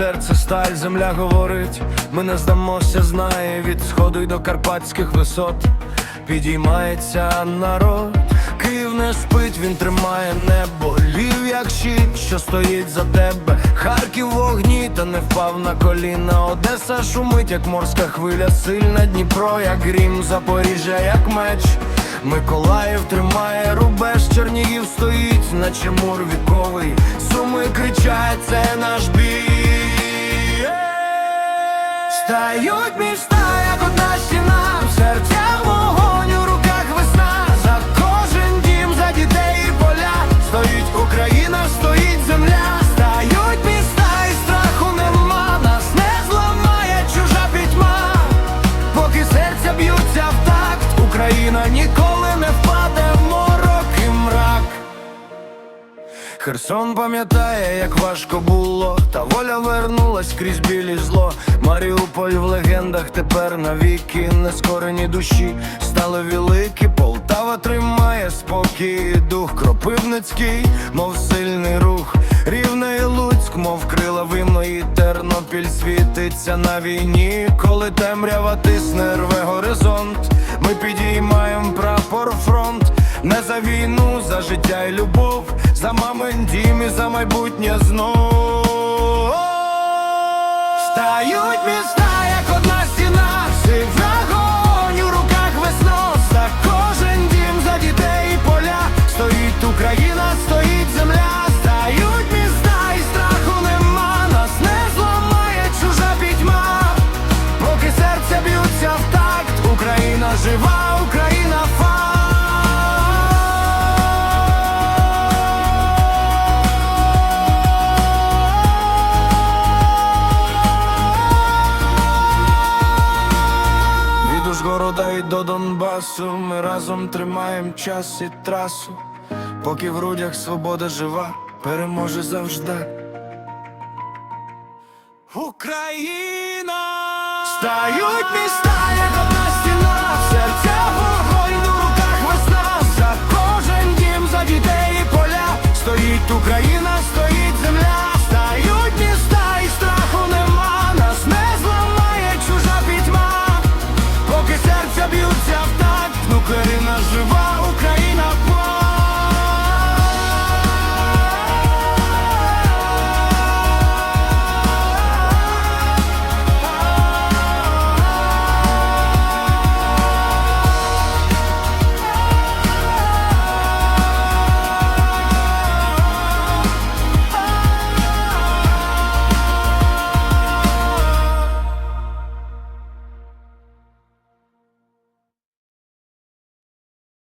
серце сталь, земля говорить, ми не здамося, знає від сходу й до карпатських висот. Підіймається народ, Київ не спить, він тримає небо, лів як щит, що стоїть за тебе. Харків в вогні, та не впав на коліна. Одеса шумить, як морська хвиля, сильна Дніпро, як грім, Запоріжжя, як меч. Миколаїв тримає рубеж, Чернігів стоїть, наче мур віковий. Суми кричать, це наш бій. Стають міста, Херсон пам'ятає, як важко було, та воля вернулась крізь білі зло. Маріуполь в легендах тепер навіки нескорені душі стали великі. Полтава тримає спокій, дух Кропивницький, мов сильний рух. Рівне і Луцьк, мов крила вимної Тернопіль світиться на війні, коли темрява тисне рве горизонт. Ми підіймаємо прапор фронт. Не за війну, за життя і любов, за мамин дім і за майбутнє знов. Стають міста, як одна стіна, сиве вогонь, у руках весно, за кожен дім, за дітей і поля, стоїть Україна, стоїть земля, стають міста, і страху нема, нас не зламає чужа пітьма, поки серця б'ються в такт, Україна жива, Донбасу ми разом тримаємо час і трасу, поки в грудях свобода жива, переможе завжди. Україна! Стають міста, як одна стіна, серця вогонь, у руках весна, за кожен дім, за дітей і поля, стоїть Україна, стоїть земля, стають міста, і страху нема, нас не зламає чужа пітьма, поки серця б'ються Україна жива.